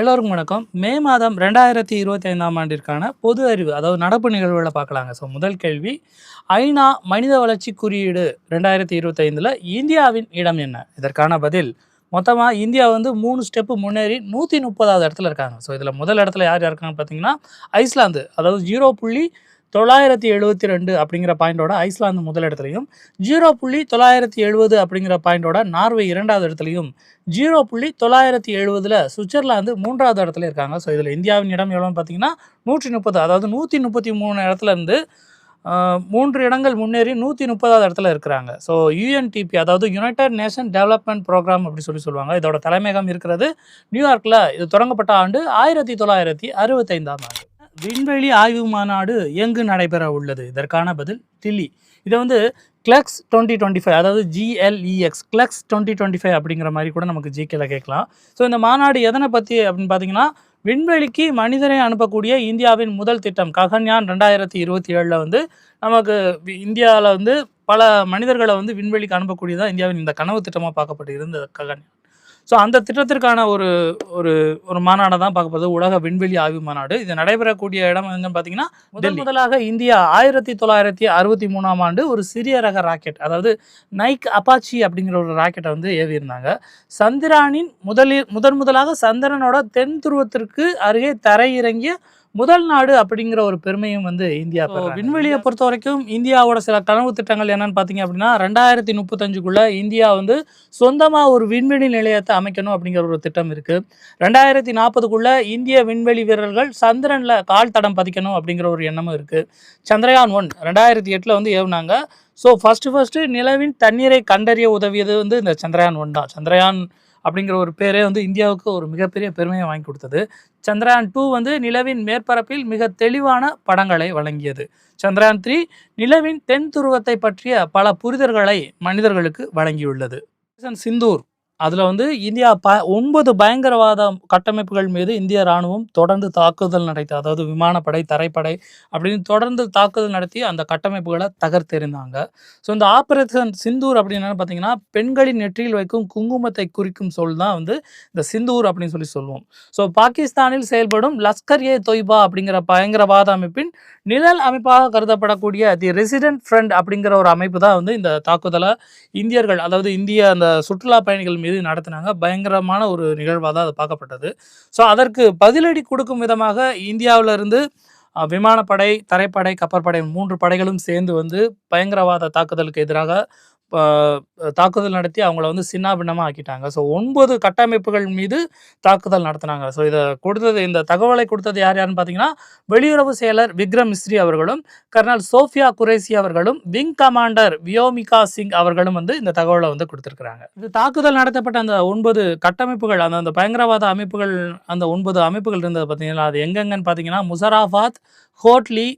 எல்லோருக்கும் வணக்கம். மே மாதம் ரெண்டாயிரத்தி இருபத்தி ஐந்தாம் ஆண்டிற்கான பொது அறிவு அதாவது நடப்பு நிகழ்வுகளை பார்க்கலாங்க. ஸோ முதல் கேள்வி ஐநா மனித வளர்ச்சி குறியீடு ரெண்டாயிரத்தி இருபத்தைந்தில் இந்தியாவின் இடம் என்ன? இதற்கான பதில் மொத்தமாக இந்தியா வந்து மூணு ஸ்டெப்பு முன்னேறி நூற்றி முப்பதாவது இடத்துல இருக்காங்க. ஸோ இதில் முதல் இடத்துல யார் இருக்காங்கன்னு பார்த்தீங்கன்னா ஐஸ்லாந்து அதாவது ஜீரோ புள்ளி தொள்ளாயிரத்தி எழுபத்தி ரெண்டு அப்படிங்கிற பாயிண்டோட ஐஸ்லாந்து முதலிடத்துலையும் ஜீரோ புள்ளி தொள்ளாயிரத்தி எழுபது அப்படிங்கிற பாயிண்டோட நார்வே இரண்டாவது இடத்துலையும் ஜீரோ புள்ளி தொள்ளாயிரத்தி எழுபதில் சுவிட்சர்லாந்து மூன்றாவது இடத்துல இருக்காங்க. ஸோ இதில் இந்தியாவின் இடம் எவ்வளோன்னு பார்த்தீங்கன்னா நூற்றி முப்பது அதாவது நூற்றி முப்பத்தி மூணு இடத்துல இருந்து மூன்று இடங்கள் முன்னேறி நூற்றி முப்பதாவது இடத்துல இருக்கிறாங்க. ஸோ யூஎன்டிபி அதாவது யுனைடெட் நேஷன் டெவலப்மெண்ட் ப்ரோக்ராம் அப்படி சொல்லி சொல்லுவாங்க. இதோட தலைமையகம் இருக்கிறது நியூயார்க்கில் இது தொடங்கப்பட்ட ஆண்டு ஆயிரத்தி தொள்ளாயிரத்தி அறுபத்தைந்தாம் ஆண்டு. விண்வெளி ஆய்வு மாநாடு எங்கு நடைபெற உள்ளது? இதற்கான பதில் டில்லி இதை வந்து கிளக்ஸ் டுவெண்ட்டி டுவெண்ட்டி ஃபைவ் அதாவது ஜிஎல்இஎக்ஸ் கிளக்ஸ் டுவெண்ட்டி டுவெண்ட்டி ஃபைவ் அப்படிங்கிற மாதிரி கூட நமக்கு ஜிகேல கேட்கலாம். ஸோ இந்த மாநாடு எதனை பற்றி அப்படின்னு பார்த்தீங்கன்னா விண்வெளிக்கு மனிதரை அனுப்பக்கூடிய இந்தியாவின் முதல் திட்டம் ககன்யான் ரெண்டாயிரத்தி இருபத்தி ஏழில் வந்து நமக்கு இந்தியாவில் வந்து பல மனிதர்களை வந்து விண்வெளிக்கு அனுப்பக்கூடியதான் இந்தியாவின் இந்த கனவு திட்டமாக பார்க்கப்பட்டு இருந்தது ககன்யான். ஸோ அந்த திட்டத்திற்கான ஒரு ஒரு ஒரு மாநாடை தான் பார்க்க போகுது உலக விண்வெளி ஆய்வு மாநாடு. இது நடைபெறக்கூடிய இடம் எங்கன்னு பார்த்தீங்கன்னா முதல் முதலாக இந்தியா ஆயிரத்தி தொள்ளாயிரத்தி அறுபத்தி மூணாம் ஆண்டு ஒரு சிறிய ரக ராக்கெட் அதாவது நைக் அப்பாச்சி அப்படிங்கிற ஒரு ராக்கெட்டை வந்து ஏவியிருந்தாங்க. சந்திரானின் முதலில் முதன் முதலாக சந்திரனோட தென் துருவத்திற்கு அருகே தரையிறங்கிய முதல் நாடு அப்படிங்கிற ஒரு பெருமையும் வந்து இந்தியா. விண்வெளியை பொறுத்த வரைக்கும் இந்தியாவோட சில கனவு திட்டங்கள் என்னன்னு பார்த்தீங்க அப்படின்னா ரெண்டாயிரத்தி முப்பத்தஞ்சுக்குள்ள இந்தியா வந்து சொந்தமாக ஒரு விண்வெளி நிலையத்தை அமைக்கணும் அப்படிங்கிற ஒரு திட்டம் இருக்கு. ரெண்டாயிரத்தி நாற்பதுக்குள்ள இந்திய விண்வெளி வீரர்கள் சந்திரனில் கால் தடம் பதிக்கணும் அப்படிங்கிற ஒரு எண்ணமும் இருக்கு. சந்திரயான் ஒன் ரெண்டாயிரத்தி எட்டில் வந்து ஏவுனாங்க. ஸோ ஃபர்ஸ்ட் ஃபர்ஸ்ட் நிலவின் தண்ணீரை கண்டறிய உதவியது வந்து இந்த சந்திரயான் ஒன் தான். சந்திரயான் அப்படிங்கிற ஒரு பேரே வந்து இந்தியாவுக்கு ஒரு மிகப்பெரிய பெருமையை வாங்கி கொடுத்தது. சந்திரயான் டூ வந்து நிலவின் மேற்பரப்பில் மிக தெளிவான படங்களை வழங்கியது. சந்திரயான் த்ரீ நிலவின் தென் துருவத்தை பற்றிய பல புரிதல்களை மனிதர்களுக்கு வழங்கியுள்ளது. சிந்தூர். அதில் வந்து இந்தியா ப ஒன்பது பயங்கரவாத கட்டமைப்புகள் மீது இந்திய ராணுவம் தொடர்ந்து தாக்குதல் நடத்தி அதாவது விமானப்படை தரைப்படை அப்படின்னு தொடர்ந்து தாக்குதல் நடத்தி அந்த கட்டமைப்புகளை தகர்த்தெறிந்தாங்க. ஸோ இந்த ஆபரேஷன் சிந்தூர் அப்படின்னு பார்த்தீங்கன்னா பெண்களின் நெற்றியில் வைக்கும் குங்குமத்தை குறிக்கும் சொல் தான் வந்து இந்த சிந்தூர் அப்படின்னு சொல்லி சொல்லுவோம். ஸோ பாகிஸ்தானில் செயல்படும் லஸ்கர் ஏ தொய்பா அப்படிங்கிற பயங்கரவாத அமைப்பின் நிழல் அமைப்பாக கருதப்படக்கூடிய தி ரெசிடென்ட் ஃப்ரண்ட் அப்படிங்கிற ஒரு அமைப்பு தான் வந்து இந்த தாக்குதலை இந்தியர்கள் அதாவது இந்திய அந்த சுற்றுலா பயணிகள் மீது நடத்தினாங்க. பயங்கரமான ஒரு நிகழ்வாக தான் அது பார்க்கப்பட்டது. ஸோ அதற்கு பதிலடி கொடுக்கும் விதமாக இந்தியாவிலிருந்து விமானப்படை தரைப்படை கப்பற்படை மூன்று படைகளும் சேர்ந்து வந்து பயங்கரவாத தாக்குதலுக்கு எதிராக தாக்குதல் நடத்தி அவங்கள வந்து சின்னாபின்னமாக ஆக்கிட்டாங்க ஸோ ஒன்பது கட்டமைப்புகள் மீது தாக்குதல் நடத்தினாங்க. ஸோ இதை கொடுத்தது இந்த தகவலை கொடுத்தது யார் யாருன்னு பார்த்தீங்கன்னா வெளியுறவு செயலர் விக்ரம் மிஸ்ரி அவர்களும் கர்னல் சோஃபியா குரேசி அவர்களும் விங் கமாண்டர் வியோமிகா சிங் அவர்களும் வந்து இந்த தகவலை வந்து கொடுத்துருக்குறாங்க. இது தாக்குதல் நடத்தப்பட்ட அந்த ஒன்பது கட்டமைப்புகள் அந்த அந்த பயங்கரவாத அமைப்புகள் அந்த ஒன்பது அமைப்புகள் இருந்தது பார்த்தீங்கன்னா அது எங்கெங்கன்னு பார்த்தீங்கன்னா முசராஃபாத் ஹோட்லி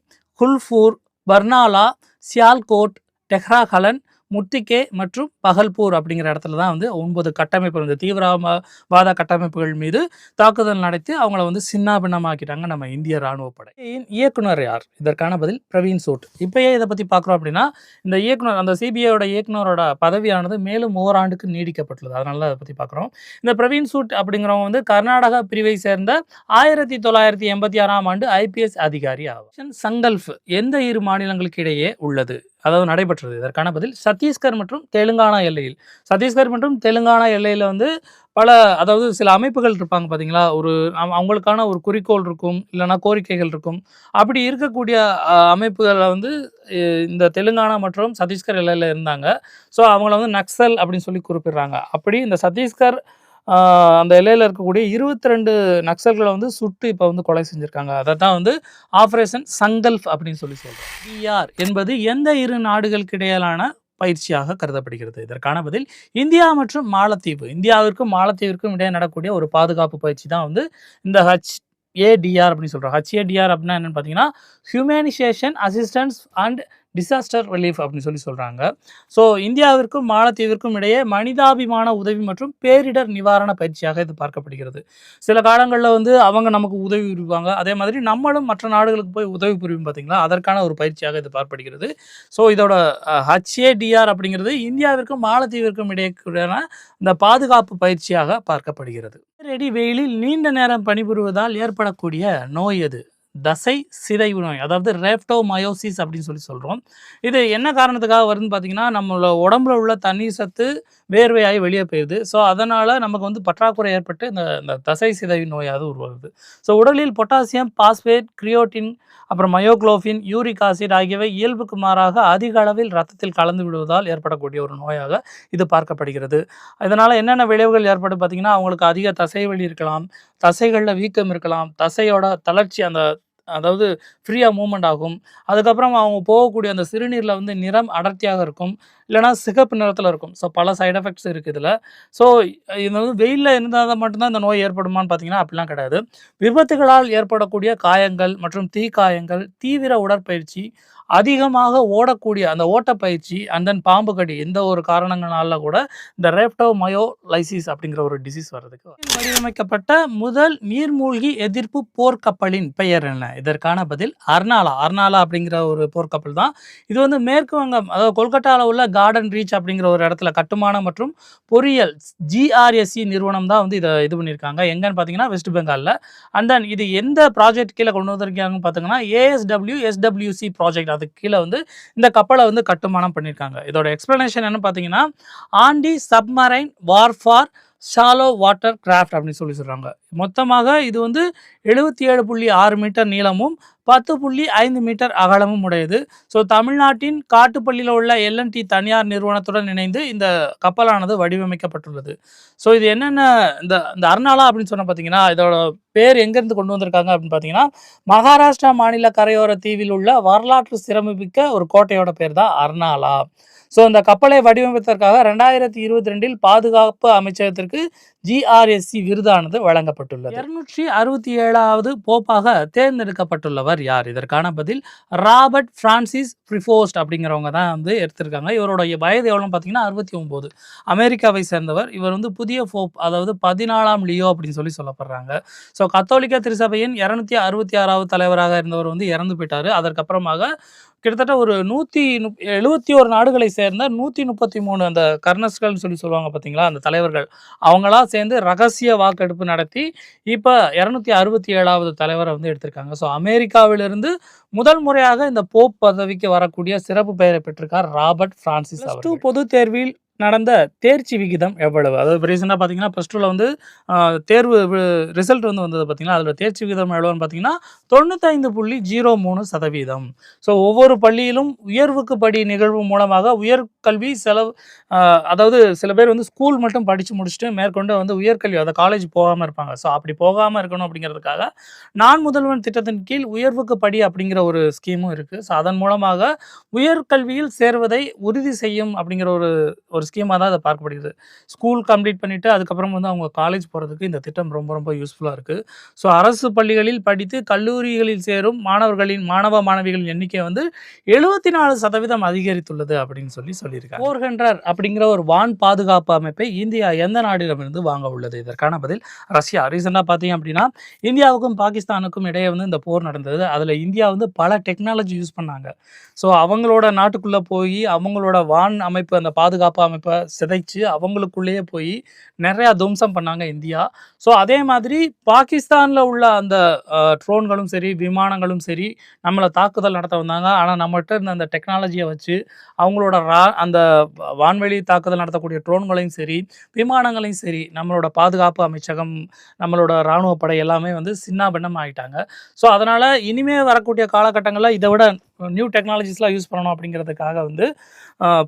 குல்ஃபூர் பர்னாலா சியால்கோட் டெஹ்ராகலன் முத்திகே மற்றும் பகல்பூர் அப்படிங்கிற இடத்துல தான் வந்து ஒன்பது கட்டமைப்பு இந்த தீவிரவாத கட்டமைப்புகள் மீது தாக்குதல் நடத்தி அவங்கள வந்து சின்னாபின்னமாக்கிட்டாங்க நம்ம இந்திய ராணுவ படை. இயக்குனர் யார்? இதற்கான பதில் பிரவீன் சூட். இப்பயே இதை பற்றி பார்க்குறோம் அப்படின்னா இந்த இயக்குனர் அந்த சிபிஐயோட இயக்குனரோட பதவியானது மேலும் ஓராண்டுக்கு நீடிக்கப்பட்டுள்ளது. அதனால அதை பற்றி பார்க்குறோம் இந்த பிரவீன் சூட் அப்படிங்கிறவங்க வந்து கர்நாடகா பிரிவை சேர்ந்த ஆயிரத்தி தொள்ளாயிரத்தி எண்பத்தி ஆறாம் ஆண்டு ஐபிஎஸ் அதிகாரி ஆகும் சங்கல்ஃப் எந்த இரு மாநிலங்களுக்கு இடையே உள்ளது? அதாவது நடைபெற்றது. இதற்கான பதில் சத்தீஸ்கர் மற்றும் தெலுங்கானா எல்லையில். சத்தீஸ்கர் மற்றும் தெலுங்கானா எல்லையில் வந்து பல அதாவது சில அமைப்புகள் இருப்பாங்க பார்த்தீங்களா ஒரு அவங்களுக்கான ஒரு குறிக்கோள் இருக்கும் இல்லைன்னா கோரிக்கைகள் இருக்கும். அப்படி இருக்கக்கூடிய அமைப்புகளை வந்து இந்த தெலுங்கானா மற்றும் சத்தீஸ்கர் எல்லையில் இருந்தாங்க. ஸோ அவங்கள வந்து நக்சல் அப்படின்னு சொல்லி குறிப்பிடுறாங்க. அப்படி இந்த சத்தீஸ்கர் அந்த எல்லையில் இருக்கக்கூடிய இருபத்தி ரெண்டு நக்சல்களை வந்து சுட்டு இப்போ வந்து கொலை செஞ்சுருக்காங்க. அதை தான் வந்து ஆப்ரேஷன் சங்கல்ஃப் அப்படின்னு சொல்லி சொல்கிறோம் பிஆர் என்பது எந்த இரு நாடுகளுக்கு இடையிலான பயிற்சியாக கருதப்படுகிறது? இதற்கான பதில் இந்தியா மற்றும் மாலத்தீவு. இந்தியாவிற்கும் மாலத்தீவிற்கும் இடையே நடக்கக்கூடிய ஒரு பாதுகாப்பு பயிற்சி தான் வந்து இந்த ஹச் ஏடிஆர் அப்படின்னு சொல்கிறோம் ஹச்ஏடிஆர் அப்படின்னா என்னென்னு பார்த்தீங்கன்னா humanisation assistance and disaster relief அப்படின்னு சொல்லி சொல்கிறாங்க ஸோ இந்தியாவிற்கும் மாலத்தீவிற்கும் இடையே மனிதாபிமான உதவி மற்றும் பேரிடர் நிவாரண பயிற்சியாக இது பார்க்கப்படுகிறது. சில காலங்களில் வந்து அவங்க நமக்கு உதவி புரிவாங்க. அதே மாதிரி நம்மளும் மற்ற நாடுகளுக்கு போய் உதவி புரியும் பார்த்தீங்களா அதற்கான ஒரு பயிற்சியாக இது பார்க்கப்படுகிறது. ஸோ இதோட ஹச்ஏடிஆர் அப்படிங்கிறது இந்தியாவிற்கும் மாலத்தீவிற்கும் இடையேயான இந்த பாதுகாப்பு பயிற்சியாக பார்க்கப்படுகிறது. ரெடி வெயிலில் நீண்ட நேரம் பணிபுரிவதால் ஏற்படக்கூடிய நோய் எது? தசை சிதைவு நோய் அதாவது ரேப்டோமயோசிஸ் அப்படின்னு சொல்லி சொல்கிறோம் இது என்ன காரணத்துக்காக வருதுன்னு பார்த்தீங்கன்னா நம்மளோட உடம்புல உள்ள தண்ணீர் சத்து வேர்வையாகி வெளியே போயிடுது ஸோ அதனால் நமக்கு வந்து பற்றாக்குறை ஏற்பட்டு இந்த இந்த தசை சிதைவு நோயாவது உருவாகுது. ஸோ உடலில் பொட்டாசியம் பாஸ்பேட் கிரியோட்டின் அப்புறம் மயோக்ளோஃபின் யூரிக் ஆசிட் ஆகியவை இயல்புக்கு மாறாக அதிக அளவில் ரத்தத்தில் கலந்து விடுவதால் ஏற்படக்கூடிய ஒரு நோயாக இது பார்க்கப்படுகிறது. இதனால் என்னென்ன விளைவுகள் ஏற்படும் பார்த்திங்கன்னா அவங்களுக்கு அதிக தசை வலி இருக்கலாம் தசைகளில் வீக்கம் இருக்கலாம் தசையோட தளர்ச்சி அந்த அதாவது ஃப்ரீயாக மூமெண்ட் ஆகும். அதுக்கப்புறம் அவங்க போகக்கூடிய அந்த சிறுநீரில் வந்து நிறம் அடர்த்தியாக இருக்கும். இல்லைனா சிகப்பு நிறத்தில் இருக்கும். ஸோ பல சைடு எஃபெக்ட்ஸ் இருக்குது இதில். ஸோ இது வந்து வெயிலில் இருந்தால் மட்டும்தான் இந்த நோய் ஏற்படுமான்னு பார்த்தீங்கன்னா அப்படிலாம் கிடையாது. விபத்துகளால் ஏற்படக்கூடிய காயங்கள் மற்றும் தீ காயங்கள் தீவிர உடற்பயிற்சி அதிகமாக ஓடக்கூடிய அந்த ஓட்டப்பயிற்சி அண்ட் தென் பாம்பு கடி எந்த ஒரு காரணங்களால கூட இந்த ரேப்டோ மயோலைசிஸ் அப்படிங்கிற ஒரு டிசீஸ் வர்றதுக்கு வடிவமைக்கப்பட்ட முதல் நீர்மூழ்கி எதிர்ப்பு போர்க்கப்பலின் பெயர் என்ன? இதற்கான பதில் அர்னாலா அர்னாலா அப்படிங்கிற ஒரு போர்க்கப்பல் தான். இது வந்து மேற்கு வங்கம் அதாவது கொல்கட்டாவில் உள்ள கார்டன் ரீச் அப்படிங்கிற ஒரு இடத்துல கட்டுமானம் மற்றும் பொறியியல் ஜிஆர்எஸ்சி நிறுவனம் தான் வந்து இதை இது பண்ணியிருக்காங்க. எங்கன்னு பார்த்தீங்கன்னா வெஸ்ட் பெங்காலில் அண்ட் தென் இது எந்த ப்ராஜெக்ட் கீழே கொண்டு வந்திருக்காங்கன்னு பார்த்தீங்கன்னா ஏஎஸ்டபிள்யூ எஸ்டபிள்யூசி ப்ராஜெக்ட் அதுக்கு கீழே வந்து இந்த கப்பலை வந்து கட்டுமானம் பண்ணியிருக்காங்க. இதோட எக்ஸ்ப்ளனேஷன் என்னன்னு பார்த்தீங்கன்னா anti submarine warfare shallow water craft அப்படின்னு சொல்லி சொல்கிறாங்க மொத்தமாக இது வந்து எழுபத்தி ஏழு புள்ளி ஆறு மீட்டர் நீளமும் பத்து புள்ளி ஐந்து மீட்டர் அகலமும் உடையது. ஸோ தமிழ்நாட்டின் காட்டுப்பள்ளியில் உள்ள எல்என்டி தனியார் நிறுவனத்துடன் இணைந்து இந்த கப்பலானது வடிவமைக்கப்பட்டுள்ளது. ஸோ இது என்னென்ன இந்த இந்த அர்னாலா அப்படின்னு சொன்ன பார்த்தீங்கன்னா இதோட பேர் எங்கேருந்து கொண்டு வந்திருக்காங்க அப்படின்னு பார்த்தீங்கன்னா மகாராஷ்டிரா மாநில கரையோர தீவில் உள்ள வரலாற்று சிறப்புமிக்க ஒரு கோட்டையோட பேர் தான் அர்னாலா. ஸோ இந்த கப்பலை வடிவமைப்பதற்காக ரெண்டாயிரத்தி இருபத்தி ரெண்டில் பாதுகாப்பு அமைச்சகத்திற்கு ஜிஆர்எஸ்சி விருதானது வழங்கப்பட்டுள்ளது. இருநூற்றி அறுபத்தி ஏழாவது போப்பாக தேர்ந்தெடுக்கப்பட்டுள்ளவர் யார்? இதற்கான பதில் ராபர்ட் பிரான்சிஸ் ப்ரிஃபோஸ்ட் அப்படிங்கிறவங்க தான் வந்து எடுத்திருக்காங்க. இவருடைய வயது எவ்வளோன்னு பார்த்தீங்கன்னா அறுபத்தி ஒம்பது. அமெரிக்காவை சேர்ந்தவர். இவர் வந்து புதிய போப் அதாவது பதினாலாம் லியோ அப்படின்னு சொல்லி சொல்லப்படுறாங்க. ஸோ கத்தோலிக்க திருசபையின் இரநூத்தி அறுபத்தி ஆறாவது தலைவராக இருந்தவர் வந்து இறந்து போயிட்டார். அதற்கப்புறமாக கிட்டத்தட்ட ஒரு நூற்றி நுப் எழுபத்தி ஒரு நாடுகளை சேர்ந்த நூற்றி முப்பத்தி மூணு அந்த கர்னஸ்கள்னு சொல்லி சொல்லுவாங்க பார்த்தீங்களா அந்த தலைவர்கள். அவங்களாம் சேர்ந்து ரகசிய வாக்கெடுப்பு நடத்தி இப்போ இரநூத்தி அறுபத்தி ஏழாவது தலைவரை வந்து எடுத்திருக்காங்க. ஸோ அமெரிக்காவிலிருந்து முதல் முறையாக இந்த போப் பதவிக்கு வரக்கூடிய சிறப்பு பெயரை பெற்றிருக்கார் ராபர்ட் பிரான்சிஸ் டூ பொது தேர்வில் நடந்த தேர்ச்சி விகிதம் எவ்வளவு? அதாவது ரீசெண்டாக பார்த்தீங்கன்னா ப்ளஸ் டூவில் வந்து தேர்வு ரிசல்ட் வந்து வந்தது பார்த்தீங்கன்னா அதில் தேர்ச்சி விகிதம் எவ்வளோன்னு பார்த்தீங்கன்னா தொண்ணூத்தைந்து புள்ளி ஜீரோ மூணு சதவீதம். ஸோ ஒவ்வொரு பள்ளியிலும் உயர்வுக்கு படி நிகழ்வு மூலமாக உயர்கல்வி செலவு அதாவது சில பேர் வந்து ஸ்கூல் மட்டும் படித்து முடிச்சுட்டு மேற்கொண்டு வந்து உயர்கல்வி அதை காலேஜ் போகாமல் இருப்பாங்க. ஸோ அப்படி போகாமல் இருக்கணும் அப்படிங்கிறதுக்காக நான் முதல்வன் திட்டத்தின் கீழ் உயர்வுக்கு படி அப்படிங்கிற ஒரு ஸ்கீமும் இருக்குது ஸோ அதன் மூலமாக உயர்கல்வியில் சேர்வதை உறுதி செய்யும் அப்படிங்கிற ஒரு ஒரு ஸ்கீமாக தான் அதை பார்க்கப்படுகிறது ஸ்கூல் கம்ப்ளீட் பண்ணிவிட்டு அதுக்கப்புறம் வந்து அவங்க காலேஜ் போகிறதுக்கு இந்த திட்டம் ரொம்ப ரொம்ப யூஸ்ஃபுல்லாக இருக்குது ஸோ அரசு பள்ளிகளில் படித்து கல்லூரிகளில் சேரும் மாணவர்களின் மாணவ மாணவிகளின் எண்ணிக்கை வந்து எழுபத்தி நாலு சதவீதம் அதிகரித்துள்ளது அப்படின்னு சொல்லி சொல்லியிருக்காங்க. ஃபோர் ஹண்ட்ரட் அப்படிங்கிற ஒரு வான் பாதுகாப்பு அமைப்பை இந்தியா எந்த நாடிடமிருந்து வாங்க உள்ளது? இதற்கான பதில் ரஷ்யா. ரீசெண்டாக பார்த்தீங்க அப்படின்னா இந்தியாவுக்கும் பாகிஸ்தானுக்கும் இடையே வந்து இந்த போர் நடந்தது. அதில் இந்தியா வந்து பல டெக்னாலஜி யூஸ் பண்ணாங்க. ஸோ அவங்களோட நாட்டுக்குள்ளே போய் அவங்களோட வான் அமைப்பு அந்த பாதுகாப்பு அமைப்பு சிதைச்சு அவங்களுக்குள்ளேயே போய் நிறையா துவம்சம் பண்ணாங்க இந்தியா. ஸோ அதே மாதிரி பாகிஸ்தானில் உள்ள அந்த ட்ரோன்களும் சரி விமானங்களும் சரி நம்மளை தாக்குதல் நடத்த வந்தாங்க. ஆனால் நம்மகிட்ட இருந்த அந்த டெக்னாலஜியை வச்சு அவங்களோட ரா அந்த வான்வெளி தாக்குதல் நடத்தக்கூடிய ட்ரோன்களையும் சரி விமானங்களையும் சரி நம்மளோட பாதுகாப்பு அமைச்சகம் நம்மளோட இராணுவ படை எல்லாமே வந்து சின்னாபின்னம் ஆகிட்டாங்க ஸோ அதனால் இனிமே வரக்கூடிய காலகட்டங்களில் இதை விட நியூ டெக்னாலஜிஸ்லாம் யூஸ் பண்ணணும் அப்படிங்கிறதுக்காக வந்து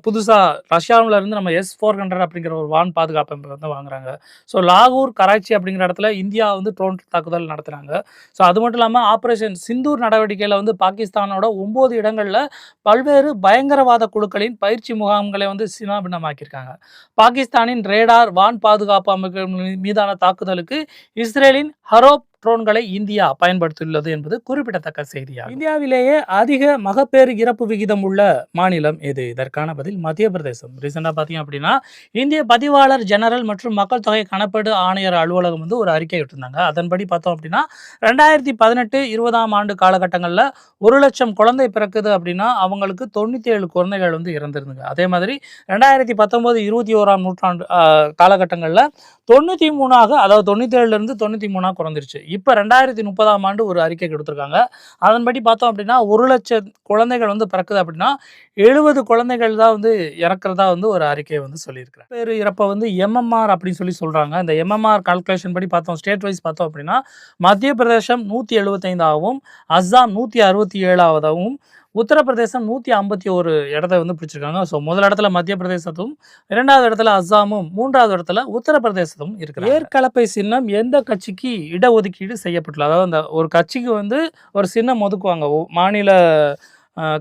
புதுசாக ரஷ்யாவில் இருந்து நம்ம எஸ் ஃபோர் ஹண்ட்ரட் அப்படிங்கிற ஒரு வான் பாதுகாப்பு வந்து வாங்குறாங்க. ஸோ லாகூர் கராச்சி அப்படிங்கிற இடத்துல இந்தியா வந்து ட்ரோன் தாக்குதல் நடத்துகிறாங்க ஸோ அது மட்டும் இல்லாமல் ஆப்ரேஷன் சிந்தூர் நடவடிக்கையில் வந்து பாகிஸ்தானோட ஒம்பது இடங்களில் பல்வேறு பயங்கரவாத குழுக்களின் பயிற்சி முகாம்களை வந்து சினாபின்னமாக்கியிருக்காங்க. பாகிஸ்தானின் ரேடார் வான் பாதுகாப்பு அமைப்பு மீதான தாக்குதலுக்கு இஸ்ரேலின் ஹரோப் ட்ரோன்களை இந்தியா பயன்படுத்தியுள்ளது என்பது குறிப்பிடத்தக்க செய்தியாகும். இந்தியாவிலேயே அதிக மகப்பேறு இறப்பு விகிதம் உள்ள மாநிலம் எது? இதற்கான பதில் மத்திய பிரதேசம். ரீசெண்டாக பார்த்தீங்க அப்படின்னா இந்திய பதிவாளர் ஜெனரல் மற்றும் மக்கள் தொகை கணப்பீடு ஆணையர் அலுவலகம் வந்து ஒரு அறிக்கை விட்டுருந்தாங்க. அதன்படி பார்த்தோம் அப்படின்னா ரெண்டாயிரத்தி பதினெட்டு இருபதாம் ஆண்டு காலகட்டங்களில் ஒரு லட்சம் குழந்தை பிறக்குது அப்படின்னா அவங்களுக்கு தொண்ணூற்றி ஏழு குழந்தைகள் வந்து இறந்துருந்துங்க. அதே மாதிரி ரெண்டாயிரத்தி பத்தொம்போது இருபத்தி ஓராம் நூற்றாண்டு காலகட்டங்களில் தொண்ணூற்றி மூணாக அதாவது தொண்ணூற்றி ஏழுலேருந்து தொண்ணூற்றி மூணாக குறைஞ்சிருச்சு. இப்போ ரெண்டாயிரத்தி முப்பதாம் ஆண்டு ஒரு அறிக்கை கொடுத்துருக்காங்க. அதன்படி பார்த்தோம் அப்படின்னா ஒரு லட்சம் குழந்தைகள் வந்து பிறக்குது அப்படின்னா எழுபது குழந்தைகள் தான் வந்து இறக்குறதா வந்து ஒரு அறிக்கையை வந்து சொல்லியிருக்கிறேன் பேர் இறப்பை வந்து எம்எம்ஆர் அப்படின்னு சொல்லி சொல்கிறாங்க இந்த எம்எம்ஆர் கால்குலேஷன் படி பார்த்தோம் ஸ்டேட் வைஸ் பார்த்தோம் அப்படின்னா மத்திய பிரதேசம் நூற்றி எழுபத்தைந்தாகவும் அஸ்ஸாம் நூற்றி அறுபத்தி ஏழாவதாகவும் உத்தரப்பிரதேசம் நூற்றி ஐம்பத்தி ஒரு இடத்த வந்து பிடிச்சிருக்காங்க. ஸோ முதல் இடத்துல மத்திய பிரதேசத்தும் இரண்டாவது இடத்துல அஸ்ஸாமும் மூன்றாவது இடத்துல உத்தரப்பிரதேசத்தும் இருக்கிற ஏற்கலப்பை சின்னம் எந்த கட்சிக்கு இடஒதுக்கீடு செய்யப்பட்டுள்ளது? அதாவது அந்த ஒரு கட்சிக்கு வந்து ஒரு சின்னம் ஒதுக்குவாங்க. மாநில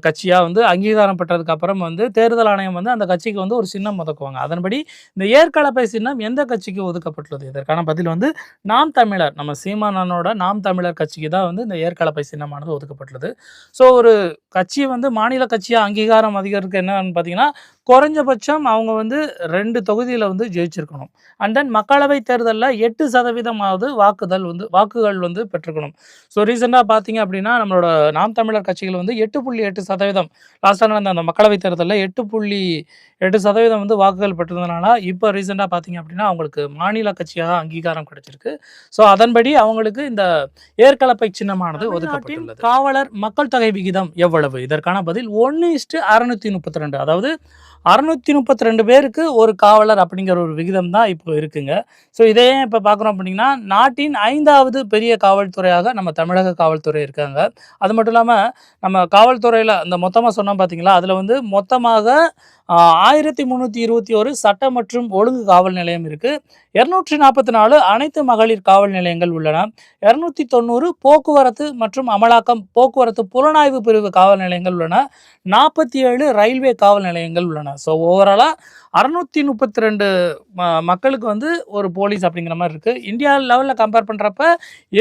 கட்சியாக வந்து அங்கீகாரம் பெற்றதுக்கு அப்புறம் வந்து தேர்தல் ஆணையம் வந்து அந்த கட்சிக்கு வந்து ஒரு சின்னம் ஒதுக்குவாங்க அதன்படி இந்த ஏற்கலப்பை சின்னம் எந்த கட்சிக்கு ஒதுக்கப்பட்டுள்ளது? இதற்கான பதில் வந்து நாம் தமிழர் நம்ம சீமானனோட நாம் தமிழர் கட்சிக்கு தான் வந்து இந்த ஏற்கலப்பை சின்னமானது ஒதுக்கப்பட்டுள்ளது. ஸோ ஒரு கட்சி வந்து மாநில கட்சியாக அங்கீகாரம் அதிகரிக்க என்னன்னு பார்த்தீங்கன்னா குறைஞ்சபட்சம் அவங்க வந்து ரெண்டு தொகுதியில் வந்து ஜெயிச்சிருக்கணும். அண்ட் தென் மக்களவை தேர்தலில் எட்டு சதவீதமாவது வாக்குதல் வந்து வாக்குகள் வந்து பெற்றுக்கணும். ஸோ ரீசெண்டாக பார்த்தீங்க அப்படின்னா நம்மளோட நாம் தமிழர் கட்சிகள் வந்து எட்டு புள்ளி எட்டு சதவீதம். லாஸ்ட்டாக நடந்த அந்த மக்களவை தேர்தலில் எட்டு புள்ளி எட்டு சதவீதம் வந்து வாக்குகள் பெற்றிருந்தனால இப்போ ரீசெண்டாக பார்த்தீங்க அப்படின்னா அவங்களுக்கு மாநில கட்சியாக அங்கீகாரம் கிடைச்சிருக்கு. ஸோ அதன்படி அவங்களுக்கு இந்த ஏற்கலப்பை சின்னமானது ஒதுக்கப்பட்டுள்ளது. காவலர் மக்கள் தொகை விகிதம் எவ்வளவு? இதற்கான பதில் ஒன்று இஸ்ட்டு அறுநூத்தி முப்பத்தி ரெண்டு. அதாவது அறுநூத்தி முப்பத்தி ரெண்டு பேருக்கு ஒரு காவலர் அப்படிங்கிற ஒரு விகிதம் தான் இப்போ இருக்குங்க. ஸோ இதே இப்போ பார்க்குறோம் அப்படின்னா நாட்டின் ஐந்தாவது பெரிய காவல்துறையாக நம்ம தமிழக காவல்துறை இருக்காங்க. அது மட்டும் இல்லாமல் நம்ம காவல்துறையில் அந்த மொத்தமாக சொன்னோம் பார்த்தீங்களா அதில் வந்து மொத்தமாக ஆயிரத்தி முந்நூற்றி இருபத்தி ஒரு சட்ட மற்றும் ஒழுங்கு காவல் நிலையம் இருக்குது இரநூற்றி நாற்பத்தி நாலு அனைத்து மகளிர் காவல் நிலையங்கள் உள்ளன. இரநூத்தி தொண்ணூறு போக்குவரத்து மற்றும் அமலாக்கம் போக்குவரத்து புலனாய்வு பிரிவு காவல் நிலையங்கள் உள்ளன. நாற்பத்தி ஏழு ரயில்வே காவல் நிலையங்கள் உள்ளன. ஸோ ஓவராலாக அறுநூற்றி முப்பத்தி ரெண்டு மக்களுக்கு வந்து ஒரு போலீஸ் அப்படிங்கிற மாதிரி இருக்குது இந்தியா லெவலில் கம்பேர் பண்ணுறப்ப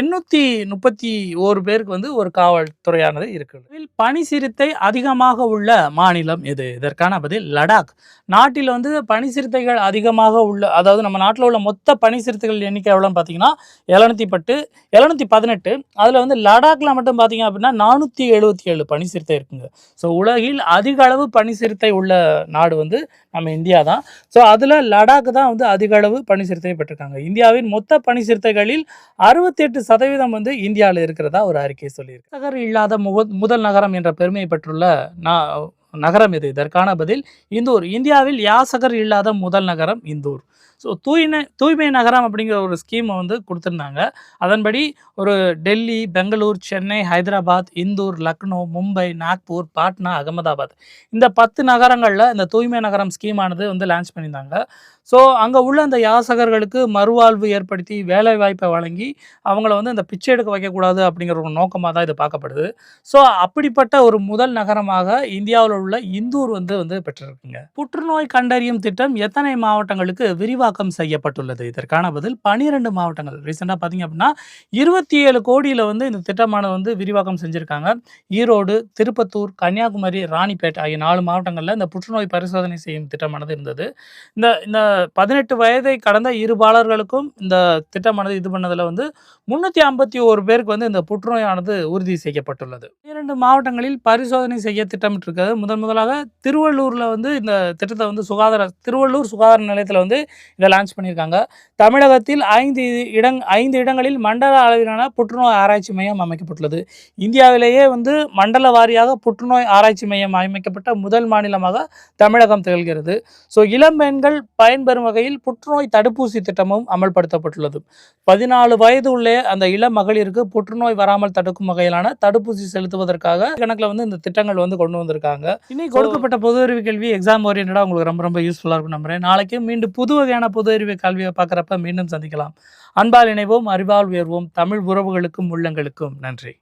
எண்ணூற்றி முப்பத்தி ஓரு பேருக்கு வந்து ஒரு காவல்துறையானது இருக்குது இதில் பனி சிறுத்தை அதிகமாக உள்ள மாநிலம் எது? இதற்கான பதில் லடாக். நாட்டில் வந்து பனி சிறுத்தைகள் அதிகமாக உள்ள அதாவது நம்ம நாட்டில் உள்ள மொத்த பனி சிறுத்தைகள் எண்ணிக்கை எவ்வளோன்னு பார்த்தீங்கன்னா எழுநூத்தி பத்து எழுநூத்தி பதினெட்டு அதில் வந்து லடாக்ல மட்டும் பார்த்தீங்க அப்படின்னா நானூற்றி எழுபத்தி ஏழு பனி சிறுத்தை இருக்குங்க. ஸோ உலகில் அதிக அளவு பனி சிறுத்தை உள்ள நாடு வந்து நம்ம இந்தியா தான். ஸோ அதில் லடாக் தான் வந்து அதிக அளவு பனி சிறுத்தை பெற்றிருக்காங்க. இந்தியாவின் மொத்த பனி சிறுத்தைகளில் அறுபத்தெட்டு சதவீதம் வந்து இந்தியாவில் இருக்கிறதா ஒரு அறிக்கை சொல்லியிருக்கு. நகர் இல்லாத முக முதல் நகரம் என்ற பெருமை பெற்றுள்ள நா- நகரம் இது இதற்கான பதில் இந்தூர். இந்தியாவில் யாசகர் இல்லாத முதல் நகரம் இந்தூர். ஸோ தூய்மை தூய்மை நகரம் அப்படிங்கிற ஒரு ஸ்கீமை வந்து கொடுத்துருந்தாங்க. அதன்படி ஒரு டெல்லி பெங்களூர் சென்னை ஹைதராபாத் இந்தூர் லக்னோ மும்பை நாக்பூர் பாட்னா அகமதாபாத். இந்த பத்து நகரங்களில் இந்த தூய்மை நகரம் ஸ்கீமானது வந்து லான்ச் பண்ணியிருந்தாங்க. ஸோ அங்கே உள்ள அந்த யாசகர்களுக்கு மறுவாழ்வு ஏற்படுத்தி வேலை வாய்ப்பை வழங்கி அவங்கள வந்து இந்த பிச்சை எடுக்க வைக்கக்கூடாது அப்படிங்கிற ஒரு நோக்கமாக தான் இது பார்க்கப்படுது. ஸோ அப்படிப்பட்ட ஒரு முதல் நகரமாக இந்தியாவில் உள்ள இந்தூர் வந்து வந்து பெற்றிருக்குங்க. புற்றுநோய் கண்டறியும் திட்டம் எத்தனை மாவட்டங்களுக்கு விரிவாக்கம் செய்யப்பட்டுள்ளது? இதற்கான பதில் பனிரெண்டு மாவட்டங்கள். ரீசெண்டாக பார்த்தீங்க அப்படின்னா இருபத்தி ஏழு கோடியில் வந்து இந்த திட்டமானது வந்து விரிவாக்கம் செஞ்சுருக்காங்க. ஈரோடு திருப்பத்தூர் கன்னியாகுமரி ராணிப்பேட் ஆகிய நாலு மாவட்டங்களில் இந்த புற்றுநோய் பரிசோதனை செய்யும் திட்டமானது இருந்தது. இந்த இந்த பதினெட்டு வயதை கடந்த இரு பாலர்களுக்கும் இந்த திட்டமானது இது பண்ணதில் வந்து முன்னூற்றி ஐம்பத்தி ஒரு பேருக்கு வந்து இந்த புற்றுநோயானது உறுதி செய்யப்பட்டுள்ளது. இரண்டு மாவட்டங்களில் பரிசோதனை செய்ய திட்டமிட்டிருக்கிறது. முதன் முதலாக திருவள்ளூரில் வந்து இந்த திட்டத்தை வந்து சுகாதார திருவள்ளூர் சுகாதார நிலையத்தில் வந்து இதை லான்ச் பண்ணியிருக்காங்க. தமிழகத்தில் ஐந்து இடங் ஐந்து இடங்களில் மண்டல அளவிலான புற்றுநோய் ஆராய்ச்சி மையம் அமைக்கப்பட்டுள்ளது. இந்தியாவிலேயே வந்து மண்டல வாரியாக புற்றுநோய் ஆராய்ச்சி மையம் அமைக்கப்பட்ட முதல் மாநிலமாக தமிழகம் திகழ்கிறது. ஸோ இளம் பெண்கள் பயன்பெறும் வகையில் புற்றுநோய் தடுப்பூசி திட்டமும் அமல்படுத்தப்பட்டுள்ளது. பதினாலு வயது உள்ள அந்த இளம் மகளிருக்கு புற்றுநோய் வராமல் தடுக்கும் வகையிலான தடுப்பூசி செலுத்துவதற்காக கணக்கில் வந்து இந்த திட்டங்கள் வந்து கொண்டு வந்திருக்காங்க. இன்னைக்கு கொடுக்கப்பட்ட பொது அறிவு கேள்வி எக்ஸாம் ஓரியன்டாக உங்களுக்கு ரொம்ப ரொம்ப யூஸ்ஃபுல்லாக இருக்கும் நம்புறேன். நாளைக்கு மீண்டும் புது வகையான பொது அறிவு கல்வியை பார்க்குறப்ப மீண்டும் சந்திக்கலாம். அன்பால் இணைவோம் அறிவால் உயர்வோம். தமிழ் உறவுகளுக்கும் உள்ளங்களுக்கும் நன்றி.